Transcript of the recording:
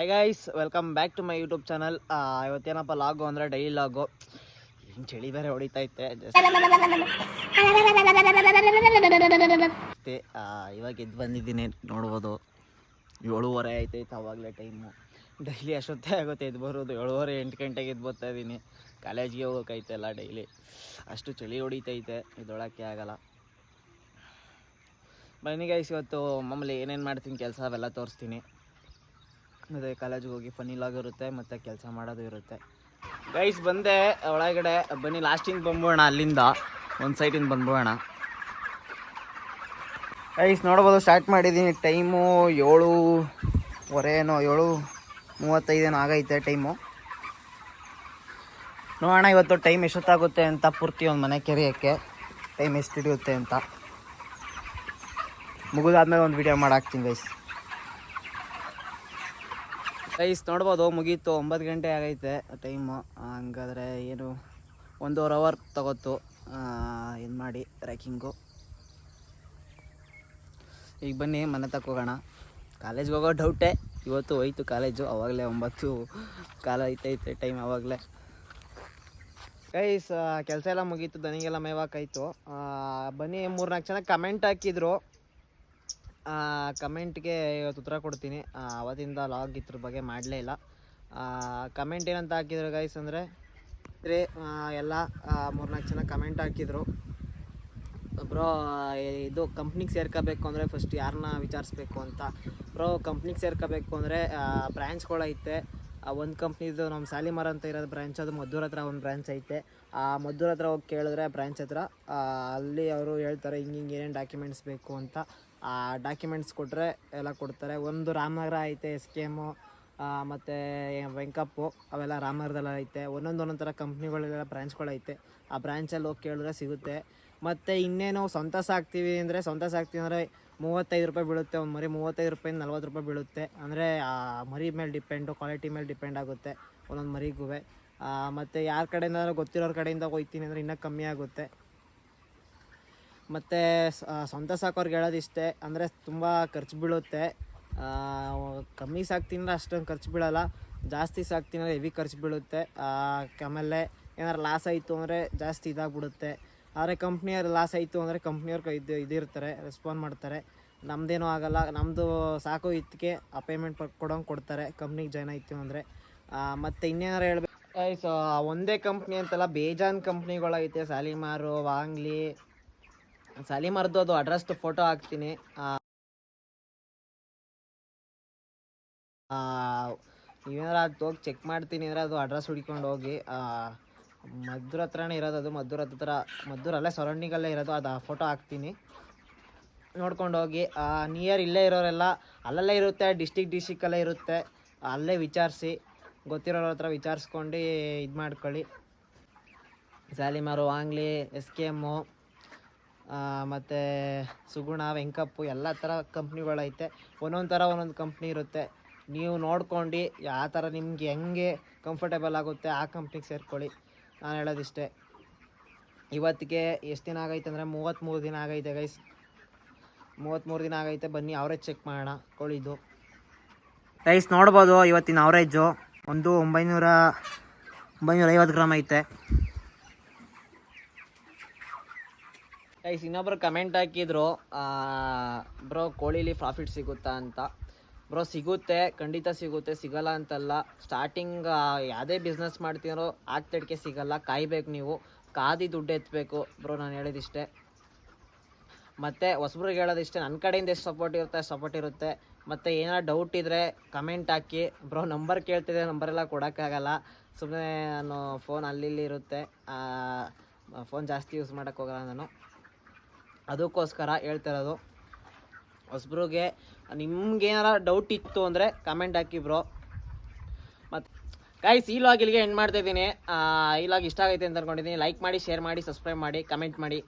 Hi guys welcome back to my YouTube channel ಇವತ್ತೇನಪ್ಪ ಲಾಗು ಅಂದರೆ daily ಲಾಗು ಏನು ಚಳಿ ಬೇರೆ ಹೊಡಿತಾ ಇತ್ತೆ ಇವಾಗ ಎದ್ದು ಬಂದಿದ್ದೀನಿ, ನೋಡ್ಬೋದು. ಏಳುವರೆ ಆಯ್ತೈತೆ ಅವಾಗಲೇ ಟೈಮು ಡೈಲಿ ಅಷ್ಟೊತ್ತೇ ಆಗುತ್ತೆ ಎದ್ದು ಬರೋದು. ಏಳುವರೆ ಎಂಟು ಗಂಟೆಗೆ ಎದ್ದು ಬರ್ತಾ ಇದ್ದೀನಿ. ಕಾಲೇಜ್ಗೆ ಹೋಗೋಕೈತೆಲ್ಲ ಡೈಲಿ ಅಷ್ಟು ಚಳಿ ಹೊಡಿತೈತೆ ಇದೊಳಕ್ಕೆ ಆಗಲ್ಲ. ಬನ್ನಿ ಗೈಸ್ ಇವತ್ತು ಮಾಮೂಲಿ ಏನೇನು ಮಾಡ್ತೀನಿ, ಕೆಲಸ ಅವೆಲ್ಲ ತೋರಿಸ್ತೀನಿ. ಮತ್ತು ಕಾಲೇಜಿಗೆ ಹೋಗಿ ಫನಿ ಲಾಗ್ ಇರುತ್ತೆ, ಮತ್ತು ಕೆಲಸ ಮಾಡೋದು ಇರುತ್ತೆ. ಗೈಸ್ ಬಂದೆ, ಒಳಗಡೆ, ಬನ್ನಿ ಲಾಸ್ಟಿಂದ ಬಂದ್ಬಿಡೋಣ, ಅಲ್ಲಿಂದ. ಒಂದು ಸೈಟಿಂದ ಬಂದ್ಬೋಣ ಗೈಸ್ ನೋಡ್ಬೋದು ಸ್ಟಾರ್ಟ್ ಮಾಡಿದ್ದೀನಿ ಟೈಮು ಏಳುವರೆ ಏನೋ, ಏಳು ಮೂವತ್ತೈದೇನೋ ಆಗೈತೆ ಟೈಮು ನೋಡೋಣ, ಇವತ್ತು ಟೈಮ್ ಎಷ್ಟೊತ್ತಾಗುತ್ತೆ ಅಂತ ಪೂರ್ತಿ ಒಂದು ಮನೆ ಕೆರೆಯೋಕ್ಕೆ. ಟೈಮ್ ಎಷ್ಟು ಹಿಡಿಯುತ್ತೆ ಅಂತ. ಮುಗಿದಾದ್ಮೇಲೆ ಒಂದು ವೀಡಿಯೋ ಮಾಡಾಕ್ತೀನಿ ಗೈಸ್ ಗೈಸ್, ನೋಡ್ಬೋದು, ಮುಗೀತು. ಒಂಬತ್ತು ಗಂಟೆ ಆಗೈತೆ ಟೈಮು ಹಂಗಾದ್ರೆ ಏನು, ಒಂದೂವರೆ ಅವರ್ ತಗೋತು. ಇದು ಮಾಡಿ ರ್ಯಾಕಿಂಗು ಈಗ ಬನ್ನಿ, ಮನೆ ತಕ್ಕೋಗೋಣ ಕಾಲೇಜ್ಗೆ ಹೋಗೋ ಡೌಟೇ ಇವತ್ತು ಹೋಯ್ತು ಕಾಲೇಜು ಅವಾಗಲೇ ಒಂಬತ್ತು. ಕಾಲ ಐತೈತೆ ಟೈಮ್ ಅವಾಗಲೇ. ಗೈಸ್ ಕೆಲಸ ಎಲ್ಲ ಮುಗೀತು, ದನಿಗೆಲ್ಲ ಮೇವಾಕಾಯ್ತು ಬನ್ನಿ ಬನ್ನಿ, ಮೂರ್ನಾಲ್ಕು ಜನ ಕಮೆಂಟ್ ಹಾಕಿದ್ರು. ಕಮೆಂಟ್ಗೆ ಇವತ್ತು ಉತ್ತರ ಕೊಡ್ತೀನಿ. ಅವತ್ತಿಂದ ಲಾಗ್ ಇದ್ರ ಬಗ್ಗೆ ಮಾಡಲೇ ಇಲ್ಲ. ಕಮೆಂಟ್ ಏನಂತ ಹಾಕಿದ್ರು ಗೈಸ್ ಅಂದರೆ ಎಲ್ಲ ಮೂರ್ನಾಲ್ಕು ಜನ ಕಮೆಂಟ್ ಹಾಕಿದ್ರು. ಬ್ರೋ ಇದು ಕಂಪ್ನಿಗೆ ಸೇರ್ಕೋಬೇಕು ಅಂದರೆ ಫಸ್ಟ್ ಯಾರನ್ನ ವಿಚಾರಿಸ್ಬೇಕು ಅಂತ. ಬ್ರೋ ಕಂಪ್ನಿಗೆ ಸೇರ್ಕೋಬೇಕು ಅಂದರೆ ಬ್ರ್ಯಾಂಚ್ಗಳೈತೆ ಒಂದು ಕಂಪ್ನಿದು ನಮ್ಮ ಸಾಲಿಮರ ಅಂತ ಇರೋದು ಬ್ರ್ಯಾಂಚ್ ಅದು ಮದ್ದೂರ್ ಹತ್ರ ಒಂದು ಬ್ರ್ಯಾಂಚ್ ಐತೆ. ಆ ಮದ್ದೂರ್ ಹತ್ರ ಹೋಗಿ ಕೇಳಿದ್ರೆ ಬ್ರ್ಯಾಂಚ್ ಹತ್ರ ಅಲ್ಲಿ ಅವರು ಹೇಳ್ತಾರೆ ಹಿಂಗೆ ಹಿಂಗೆ ಏನೇನು ಡಾಕ್ಯುಮೆಂಟ್ಸ್ ಬೇಕು ಅಂತ. ಆ ಡಾಕ್ಯುಮೆಂಟ್ಸ್ ಕೊಟ್ಟರೆ ಎಲ್ಲ ಕೊಡ್ತಾರೆ. ಒಂದು ರಾಮನಗರ ಐತೆ ಎಸ್ ಕೆ ಎಮ್ಮು ಮತ್ತು ವೆಂಕಪ್ಪು, ಅವೆಲ್ಲ ರಾಮನಗರದಲ್ಲ ಐತೆ. ಒಂದೊಂದು ಒಂದೊಂದು ಥರ ಕಂಪ್ನಿಗಳೆಲ್ಲ ಬ್ರ್ಯಾಂಚ್ಗಳೈತೆ ಆ ಬ್ರ್ಯಾಂಚಲ್ಲಿ ಹೋಗಿ ಕೇಳಿದ್ರೆ ಸಿಗುತ್ತೆ. ಮತ್ತು ಇನ್ನೇನು ಸ್ವಂತ ಸಾಕ್ತೀವಿ ಅಂದರೆ ಸ್ವಂತ ಸಾಕ್ತೀವಿ ಅಂದರೆ ಮೂವತ್ತೈದು ರೂಪಾಯಿ ಬೀಳುತ್ತೆ, ಒಂದು ಮರಿ ಮೂವತ್ತೈದು ರೂಪಾಯಿಂದ ನಲ್ವತ್ತು ರೂಪಾಯಿ ಬೀಳುತ್ತೆ. ಅಂದರೆ ಆ ಮರಿ ಮೇಲೆ ಡಿಪೆಂಡು ಕ್ವಾಲಿಟಿ ಮೇಲೆ ಡಿಪೆಂಡ್ ಆಗುತ್ತೆ ಒಂದೊಂದು ಮರಿಗೂ ಮತ್ತು ಯಾರ ಕಡೆಯಿಂದ ಗೊತ್ತಿರೋರ ಕಡೆಯಿಂದ ಹೋಗ್ತೀನಿ ಅಂದರೆ ಇನ್ನೂ ಕಮ್ಮಿ ಆಗುತ್ತೆ. ಮತ್ತು ಸ್ವಂತ ಸಾಕೋರ್ಗೆ ಹೇಳೋದಿಷ್ಟೇ ಅಂದರೆ ತುಂಬ ಖರ್ಚು ಬೀಳುತ್ತೆ. ಕಮ್ಮಿ ಸಾಕ್ತೀನಿ ಅಷ್ಟೊಂದು ಖರ್ಚು ಬೀಳಲ್ಲ, ಜಾಸ್ತಿ ಸಾಕ್ತೀನಿ ಅಂದರೆ ಹೆವಿ ಖರ್ಚು ಬೀಳುತ್ತೆ. ಆಮೇಲೆ ಏನಾರು ಲಾಸ್ ಆಯಿತು ಅಂದರೆ ಜಾಸ್ತಿ ಇದಾಗ್ಬಿಡುತ್ತೆ. ಆದರೆ ಕಂಪ್ನಿಯವ್ರು ಲಾಸ್ ಆಯಿತು ಅಂದರೆ ಕಂಪ್ನಿಯವ್ರು ಇದು ಇದಿರ್ತಾರೆ ರೆಸ್ಪಾಂಡ್ ಮಾಡ್ತಾರೆ. ನಮ್ಮದೇನೂ ಆಗಲ್ಲ. ನಮ್ಮದು ಸಾಕು ಇದಕ್ಕೆ ಆ ಪೇಮೆಂಟ್ ಕೊಡೋಂಗೆ ಕೊಡ್ತಾರೆ. ಕಂಪ್ನಿಗೆ ಜಾಯ್ನ್ ಆಯಿತು ಅಂದರೆ. ಮತ್ತು ಇನ್ನೇನಾರು ಹೇಳ್ಬೇಕು ಸೊ ಒಂದೇ ಕಂಪ್ನಿ ಅಂತಲ್ಲ, ಬೇಜಾನ್ ಕಂಪ್ನಿಗಳೈತೆ ಸಾಲಿಮಾರು, ವಾಂಗ್ಲಿ. ಸಾಲಿಮಾರ್ದು ಅದು ಅಡ್ರೆಸ್ದು ಫೋಟೋ ಹಾಕ್ತೀನಿ. ನೀವೇನಾರು ಅದು ಹೋಗಿ ಚೆಕ್ ಮಾಡ್ತೀನಿ ಅಂದರೆ ಅದು ಅಡ್ರೆಸ್ ಹುಡ್ಕೊಂಡು ಹೋಗಿ. ಮದ್ದೂರ್ ಹತ್ರನೇ ಇರೋದು, ಅದು ಮದ್ದೂರ್ ಹತ್ರ, ಮದ್ದೂರ್ ಅಲ್ಲೇ ಸರೌಂಡಿಂಗಲ್ಲೇ ಇರೋದು, ಅದು ಆ ಫೋಟೋ ಹಾಕ್ತೀನಿ. ನೋಡ್ಕೊಂಡು ಹೋಗಿ ನಿಯರ್ ಇಲ್ಲೇ ಇರೋರೆಲ್ಲ, ಅಲ್ಲಲ್ಲೇ ಇರುತ್ತೆ ಡಿಸ್ಟಿಕ್ ಡಿಸ್ಟಿಕ್ಕಲ್ಲೇ ಇರುತ್ತೆ, ಅಲ್ಲೇ ವಿಚಾರಿಸಿ, ಗೊತ್ತಿರೋರ ಹತ್ರ ವಿಚಾರಿಸ್ಕೊಂಡು ಇದು ಮಾಡ್ಕೊಳ್ಳಿ. ಸಾಲಿಮಾರು, ವಾಂಗ್ಲಿ ಎಸ್ ಕೆ ಎಮ್ಮು ಮತ್ತು ಸುಗುಣ, ವೆಂಕಪ್ಪು, ಎಲ್ಲ ಥರ ಕಂಪ್ನಿಗಳೈತೆ ಒಂದೊಂದು ಥರ ಒಂದೊಂದು ಕಂಪ್ನಿ ಇರುತ್ತೆ. ನೀವು ನೋಡ್ಕೊಂಡು, ಯಾವ ಥರ ನಿಮ್ಗೆ ಹೆಂಗೆ ಕಂಫರ್ಟೇಬಲ್ ಆಗುತ್ತೆ, ಆ ಕಂಪ್ನಿಗೆ ಸೇರ್ಕೊಳ್ಳಿ. ನಾನು ಹೇಳೋದಿಷ್ಟೇ. ಇವತ್ತಿಗೆ ಎಷ್ಟು ದಿನ ಆಗೈತೆ ಅಂದರೆ ಮೂವತ್ತ್ಮೂರು ದಿನ ಆಗೈತೆ ಗೈಸ್ ಮೂವತ್ತ್ಮೂರು ದಿನ ಆಗೈತೆ, ಬನ್ನಿ ಅವರೇಜ್ ಚೆಕ್ ಮಾಡೋಣ, ಕೋಳಿದು. ಗೈಸ್ ನೋಡ್ಬೋದು ಇವತ್ತಿನ ಅವರೇಜು ಒಂದು ಒಂಬೈನೂರ ಒಂಬೈನೂರ ಐವತ್ತು ಗ್ರಾಮ್ ಐತೆ. ಗೈಸ್ ಇನ್ನೊಬ್ರು ಕಮೆಂಟ್ ಹಾಕಿದ್ರು ಬ್ರೋ, ಕೋಳಿಲಿ ಪ್ರಾಫಿಟ್ ಸಿಗುತ್ತಾ ಅಂತ. ಬ್ರೋ ಸಿಗುತ್ತೆ, ಖಂಡಿತ ಸಿಗುತ್ತೆ, ಸಿಗಲ್ಲ ಅಂತಲ್ಲ. ಸ್ಟಾರ್ಟಿಂಗ್ ಯಾವುದೇ ಬಿಸ್ನೆಸ್ ಮಾಡ್ತೀರೋ, ಆಗ್ತಡಿಕೆ ಸಿಗಲ್ಲ, ಕಾಯ್ಬೇಕು ನೀವು. ಕಾದಿ ದುಡ್ಡು ಎತ್ತಬೇಕು ಬ್ರೋ ನಾನು ಹೇಳಿದಿಷ್ಟೇ. ಮತ್ತು ಹೊಸಬ್ರಿಗೆ ಹೇಳೋದಿಷ್ಟೇ ನನ್ನ ಕಡೆಯಿಂದ ಎಷ್ಟು ಸಪೋರ್ಟ್ ಇರುತ್ತೆ ಸಪೋರ್ಟ್ ಇರುತ್ತೆ. ಮತ್ತು ಏನಾರು ಡೌಟ್ ಇದ್ದರೆ ಕಮೆಂಟ್ ಹಾಕಿ. ಬ್ರೋ ನಂಬರ್ ಕೇಳ್ತಿದ್ದೆ ನಂಬರೆಲ್ಲ ಕೊಡೋಕ್ಕಾಗಲ್ಲ. ಸುಮ್ಮನೆ ನಾನು ಫೋನ್ ಅಲ್ಲಿ ಇಲ್ಲಿ ಇರುತ್ತೆ ಫೋನ್ ಜಾಸ್ತಿ ಯೂಸ್ ಮಾಡೋಕ್ಕೋಗಲ್ಲ ನಾನು. ಅದಕ್ಕೋಸ್ಕರ ಹೇಳ್ತಿರೋದು ಹೊಸಬ್ರಿಗೆ ನಿಮ್ಗೆ ಏನಾರ ಡೌಟ್ ಇತ್ತು ಅಂದರೆ ಕಮೆಂಟ್ ಹಾಕಿ ಬ್ರೋ ಮತ್ತು ಗಾಯ್ಸ್ ಈ ಲಾಗ್ ಇಲ್ಲಿಗೆ ಎಂಡ್ ಮಾಡ್ತಾ ಇದ್ದೀನಿ. ಈ ಲಾಗ್ ಇಷ್ಟ ಆಗೈತೆ ಅಂತ ಅನ್ಕೊಂಡಿದ್ದೀನಿ. ಲೈಕ್ ಮಾಡಿ ಶೇರ್ ಮಾಡಿ ಸಬ್ಸ್ಕ್ರೈಬ್ ಮಾಡಿ ಕಮೆಂಟ್ ಮಾಡಿ.